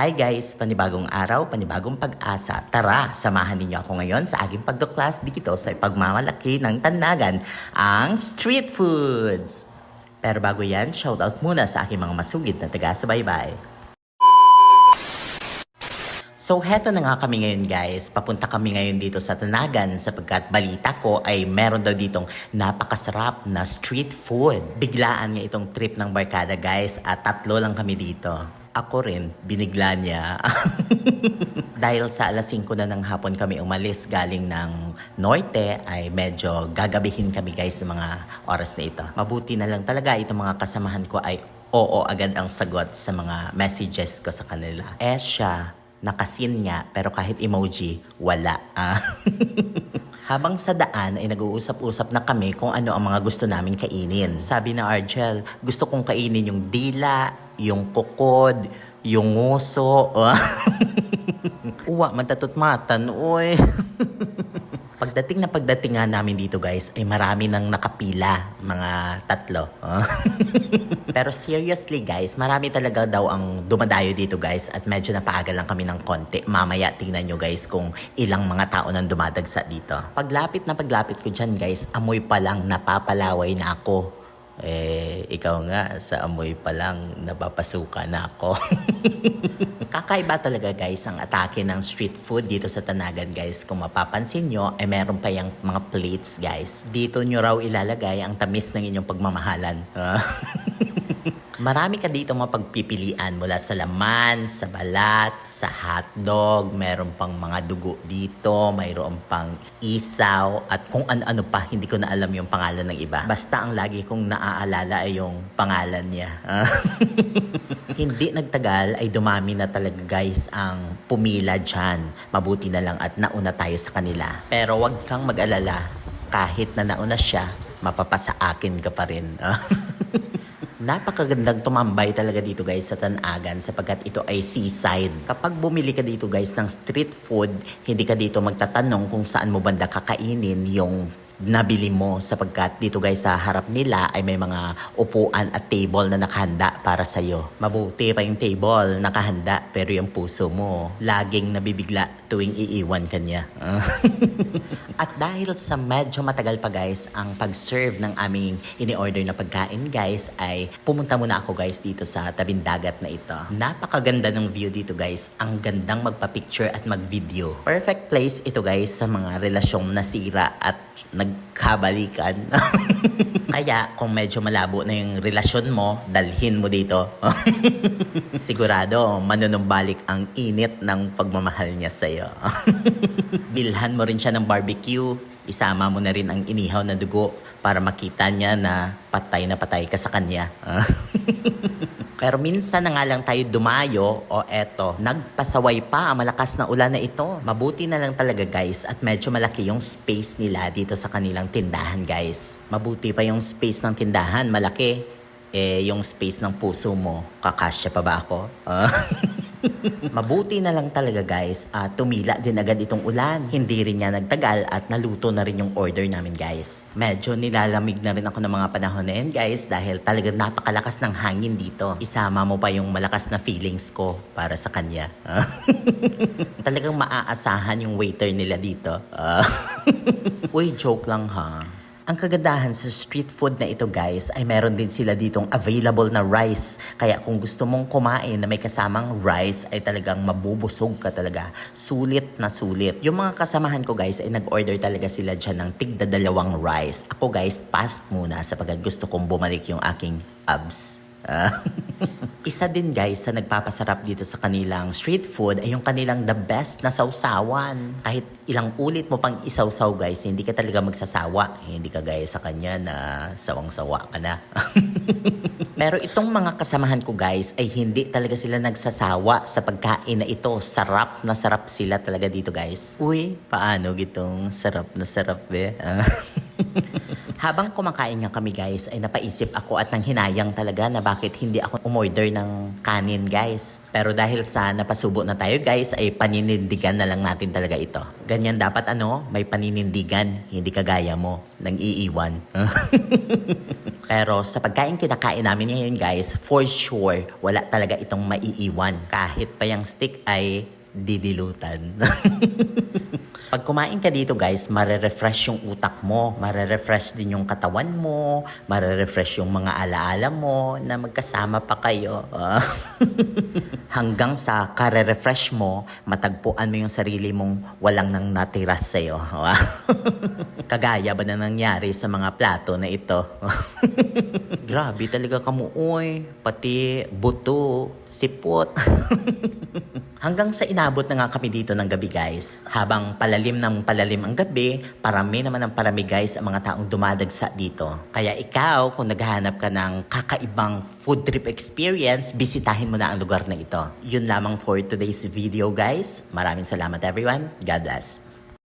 Hi guys! Panibagong araw, panibagong pag-asa. Tara, samahan ninyo ako ngayon sa aking pagduklas dito sa pagmamalaki ng tanagan, ang street foods. Pero bago yan, shoutout muna sa aking mga masugid na taga-subaybay. So heto na nga kami ngayon guys. Papunta kami ngayon dito sa Tanagan sapagkat balita ko ay meron daw ditong napakasarap na street food. Biglaan nga itong trip ng barkada guys at tatlo lang kami dito. Ako rin, binigla niya. Dahil sa alas 5 na ng hapon kami umalis galing ng norte ay medyo gagabihin kami guys sa mga oras na ito. Mabuti na lang talaga itong mga kasamahan ko ay oo agad ang sagot sa mga messages ko sa kanila. Eh siya, nakasin nga pero kahit emoji, wala. Ah. Habang sa daan ay nag-uusap-usap na kami kung ano ang mga gusto namin kainin. Sabi na Argel, gusto kong kainin yung dila, yung kukod, yung nguso. Uwa, matatot matan, uy. Pagdating na pagdating nga namin dito guys, ay marami nang nakapila, mga tatlo. Pero seriously guys, marami talaga daw ang dumadayo dito guys at medyo napaagal lang kami ng konti. Mamaya tingnan nyo guys kung ilang mga tao nang dumadagsa dito. Paglapit na paglapit ko dyan guys, amoy pa lang napapalaway na ako. Eh, ikaw nga, sa amoy pa lang, napapasuka na ako. Kakaiba talaga guys ang atake ng street food dito sa Tanagan guys. Kung mapapansin nyo, ay meron pa yung mga plates guys. Dito nyo raw ilalagay ang tamis ng inyong pagmamahalan. Marami ka dito mapagpipilian mula sa laman, sa balat, sa hotdog, meron pang mga dugo dito, mayroon pang isaw, at kung ano-ano pa, hindi ko na alam yung pangalan ng iba. Basta ang lagi kong naaalala ay yung pangalan niya. hindi nagtagal ay dumami na talaga guys ang pumila dyan. Mabuti na lang at nauna tayo sa kanila. Pero wag kang mag-alala, kahit na nauna siya, mapapasa akin ka pa rin. Napakagandang tumambay talaga dito guys sa Tanagan sapagkat ito ay seaside. Kapag bumili ka dito guys ng street food, hindi ka dito magtatanong kung saan mo banda kakainin yung nabili mo sapagkat dito guys sa harap nila ay may mga upuan at table na nakahanda para sa'yo. Mabuti pa yung table nakahanda pero yung puso mo laging nabibigla tuwing iiwan ka niya. at dahil sa medyo matagal pa guys ang pag-serve ng aming ini-order na pagkain guys ay pumunta muna ako guys dito sa tabing dagat na ito. Napakaganda ng view dito guys. Ang gandang magpa-picture at mag-video. Perfect place ito guys sa mga relasyong nasira at nagkabalikan. Kaya kung medyo malabo na yung relasyon mo, dalhin mo dito. Sigurado, manunumbalik ang init ng pagmamahal niya sa'yo. Bilhan mo rin siya ng barbecue. Isama mo na rin ang inihaw na dugo para makita niya na patay na patay ka sa kanya. Pero minsan na nga lang tayo dumayo o eto, nagpasaway pa ang malakas na ulan na ito. Mabuti na lang talaga guys at medyo malaki yung space nila dito sa kanilang tindahan guys. Mabuti pa yung space ng tindahan, malaki. Eh, yung space ng puso mo, kakasya pa ba ako? Ah. Mabuti na lang talaga guys, at tumila din agad itong ulan. Hindi rin niya nagtagal at naluto na rin yung order namin guys. Medyo nilalamig na rin ako ng mga panahon na yan guys dahil talaga napakalakas ng hangin dito. Isama mo pa yung malakas na feelings ko para sa kanya. Talagang maaasahan yung waiter nila dito. Ah. Uy, joke lang ha. Ang kagandahan sa street food na ito guys ay meron din sila ditong available na rice. Kaya kung gusto mong kumain na may kasamang rice ay talagang mabubusog ka talaga. Sulit na sulit. Yung mga kasamahan ko guys ay nag-order talaga sila dyan ng tigda dalawang rice. Ako guys, fast muna sapagkat gusto kong bumalik yung aking abs. Ah. Isa din guys sa nagpapasarap dito sa kanilang street food ay yung kanilang the best na sausawan. Kahit ilang ulit mo pang isawsaw guys, hindi ka talaga magsasawa. Hindi ka gaya sa kanya na sawang-sawa ka na. Pero itong mga kasamahan ko guys ay hindi talaga sila nagsasawa sa pagkain na ito. Sarap na sarap sila talaga dito guys. Uy, paano gitong sarap na sarap be? Ah. Habang kumakain nga kami guys, ay napaisip ako at nang hinayang talaga na bakit hindi ako umorder ng kanin guys. Pero dahil sa napasubo na tayo guys, ay paninindigan na lang natin talaga ito. Ganyan dapat ano, may paninindigan, hindi kagaya mo, nang iiwan. Pero sa pagkain kinakain namin ngayon guys, for sure, wala talaga itong maiiwan. Kahit pa yung stick ay didilutan. Pag kumain ka dito guys, marerefresh yung utak mo, marerefresh din yung katawan mo, marerefresh yung mga alaala mo na magkasama pa kayo. Ah. Hanggang sa kare-refresh mo, matagpuan mo yung sarili mong walang nang natira sa'yo. Wow. Kagaya ba na nangyari sa mga plato na ito? Grabe talaga kamuoy, pati buto, sipot. Hanggang sa inabot na nga kami dito ng gabi guys. Habang palalim ng palalim ang gabi, parami naman ang parami guys ang mga taong dumadagsa dito. Kaya ikaw, kung naghahanap ka ng kakaibang food trip experience, bisitahin mo na ang lugar na ito. Yun lamang for today's video guys. Maraming salamat everyone. God bless.